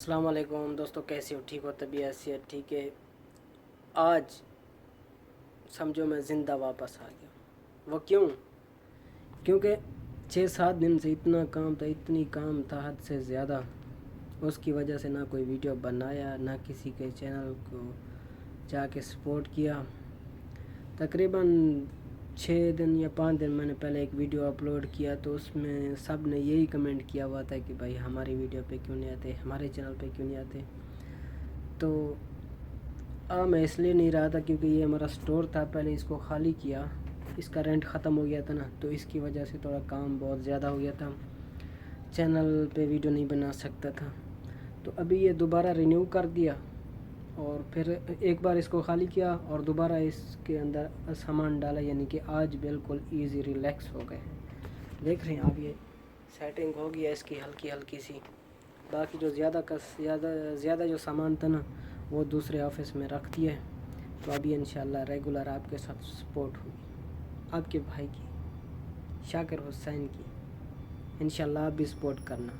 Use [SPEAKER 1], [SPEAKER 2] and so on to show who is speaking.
[SPEAKER 1] वालेकुम दोस्तों, कैसे हो? ठीक हो? तबीयत से ठीक है? आज समझो मैं ज़िंदा वापस आ गया। वो क्यों? क्योंकि छः सात दिन से इतना काम था, इतनी काम था, हद से ज़्यादा। उसकी वजह से ना कोई वीडियो बनाया, ना किसी के चैनल को जाके सपोर्ट किया। तकरीबन छः दिन या पाँच दिन मैंने पहले एक वीडियो अपलोड किया तो उसमें सबने यही कमेंट किया हुआ था कि भाई हमारी वीडियो पे क्यों नहीं आते, हमारे चैनल पे क्यों नहीं आते। तो आ, मैं इसलिए नहीं रहा था क्योंकि ये हमारा स्टोर था, पहले इसको खाली किया, इसका रेंट ख़त्म हो गया था ना तो इसकी वजह से थोड़ा काम बहुत ज़्यादा हो गया था, चैनल पे वीडियो नहीं बना सकता था। तो अभी ये दोबारा रिन्यू कर दिया और फिर एक बार इसको खाली किया और दोबारा इसके अंदर सामान डाला, यानी कि आज बिल्कुल इजी रिलैक्स हो गए देख रहे हैं आप, ये सेटिंग हो गया इसकी हल्की हल्की सी। बाकी जो ज़्यादा का ज़्यादा ज़्यादा जो सामान था ना, वो दूसरे ऑफ़िस में रख है। तो अभी इन रेगुलर आपके साथ सपोर्ट होगी। आपके भाई की, शाकिर हुसैन की। इन आप भी सपोर्ट करना।